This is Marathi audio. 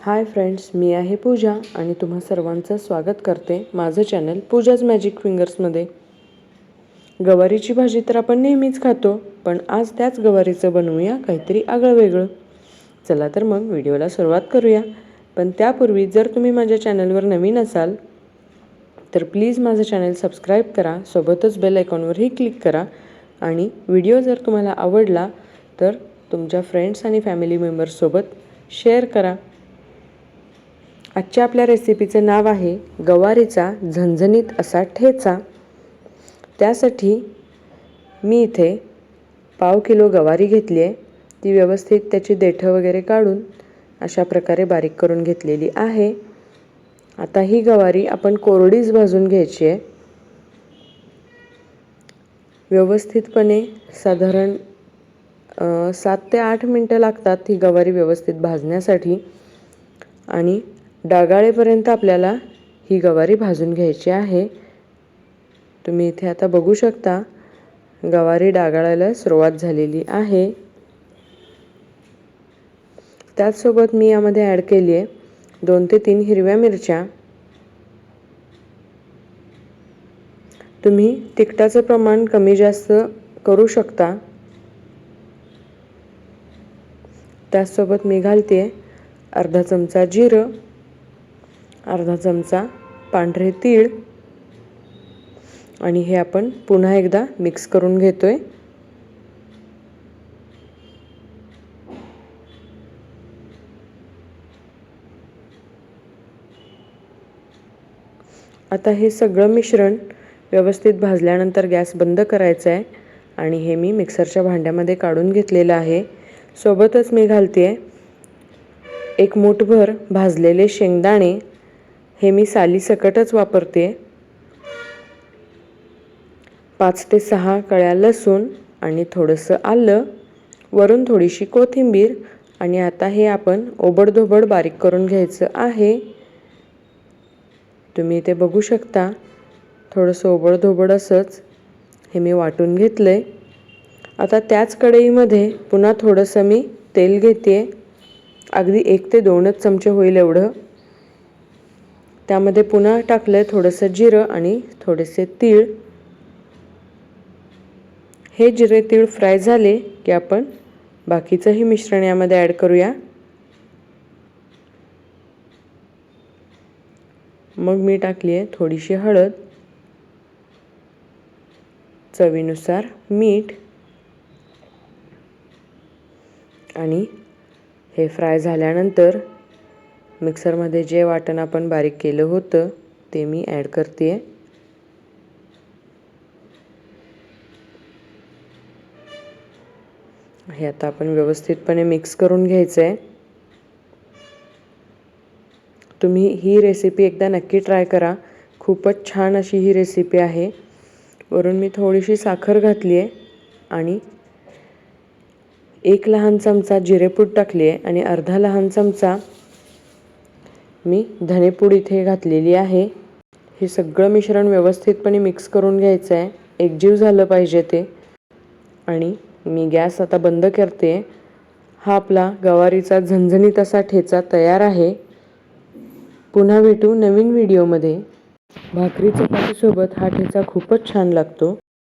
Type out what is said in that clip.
हाय फ्रेंड्स मी आहे पूजा आणि तुम्हा सर्वांचं स्वागत करते माझं चॅनल पूजाज मॅजिक फिंगर्समध्ये. गवारीची भाजी तर आपण नेहमीच खातो पण आज त्याच गवारीचं बनवूया काहीतरी आगळं वेगळं चला तर मग व्हिडिओला सुरुवात करूया. पण त्यापूर्वी जर तुम्ही माझ्या चॅनलवर नवीन असाल तर प्लीज माझं चॅनल सबस्क्राईब करा सोबतच बेल आयकॉनवरही क्लिक करा. आणि व्हिडिओ जर तुम्हाला आवडला तर तुमच्या फ्रेंड्स आणि फॅमिली मेंबर्ससोबत शेअर करा. आजच्या आपल्या रेसिपीचं नाव आहे गवारीचा झणझणीत असा ठेचा. त्यासाठी मी इथे पाव किलो गवारी घेतली आहे. ती व्यवस्थित त्याची देठं वगैरे काढून अशा प्रकारे बारीक करून घेतलेली आहे. आता ही गवारी आपण कोरडीच भाजून घ्यायची आहे. व्यवस्थितपणे साधारण सात ते आठ मिनटं लागतात ही गवारी व्यवस्थित भाजण्यासाठी. आणि डागाळेपर्यंत आपल्याला ही गवारी भाजून घ्यायची आहे. तुम्ही इथे आता बघू शकता गवारी डागाळायला सुरुवात झालेली आहे. त्याचसोबत मी यामध्ये ॲड केली आहे दोन ते तीन हिरव्या मिरच्या. तुम्ही तिखटाचं प्रमाण कमी जास्त करू शकता. त्याचसोबत मी घालते अर्धा चमचा जिरं. अर्धा चमचा पांढरे तीळ. आणि हे आपण पुन्हा एकदा मिक्स करून घेतोय. आता हे सगळं मिश्रण व्यवस्थित भाजल्यानंतर गॅस बंद करायचा आहे आणि हे मी मिक्सरच्या भांड्यामध्ये काढून घेतलेलं आहे. सोबतच मी घालते एक मूठभर भाजलेले शेंगदाणे. हे मी सालीसकटच वापरते. पाच ते सहा कळ्या लसूण आणि थोडंसं आलं वरून थोडीशी कोथिंबीर आणि आता हे आपण ओबडधोबड बारीक करून घ्यायचं आहे. तुम्ही इथे बघू शकता थोडंसं ओबडधोबड असंच हे मी वाटून घेतलं आहे आता त्याच कढईमध्ये पुन्हा थोडंसं मी तेल घेते अगदी एक ते दोनच चमचे होईल एवढं. त्यामध्ये पुन्हा टाकलं आहे थोडंसं जिरं आणि थोडेसे तीळ. हे जिरे तीळ फ्राय झाले की आपण बाकीचंही मिश्रण यामध्ये ॲड करूया. मग मी टाकली आहे थोडीशी हळद. चवीनुसार मीठ. आणि हे फ्राय झाल्यानंतर मिक्सरमध्ये जे वाटण आपण बारीक केलं होतं ते मी ॲड करते हे आता आपण व्यवस्थितपणे मिक्स करून घ्यायचं आहे तुम्ही ही रेसिपी एकदा नक्की ट्राय करा. खूपच छान अशी ही रेसिपी आहे. वरून मी थोडीशी साखर घातली आहे आणि एक लहान चमचा जिरेपूड टाकली आहे आणि अर्धा लहान चमचा मी धनेपूड इथे घातलेली आहे. हे सगळं मिश्रण व्यवस्थितपणे मिक्स करून घ्यायचं आहे एकजीव झालं पाहिजे ते. आणि मी गॅस आता बंद करते. हा आपला गवारीचा झणझणीत असा ठेचा तयार आहे. पुन्हा भेटू नवीन व्हिडिओमध्ये भाकरी चपातीसोबत हा ठेचा खूपच छान लागतो.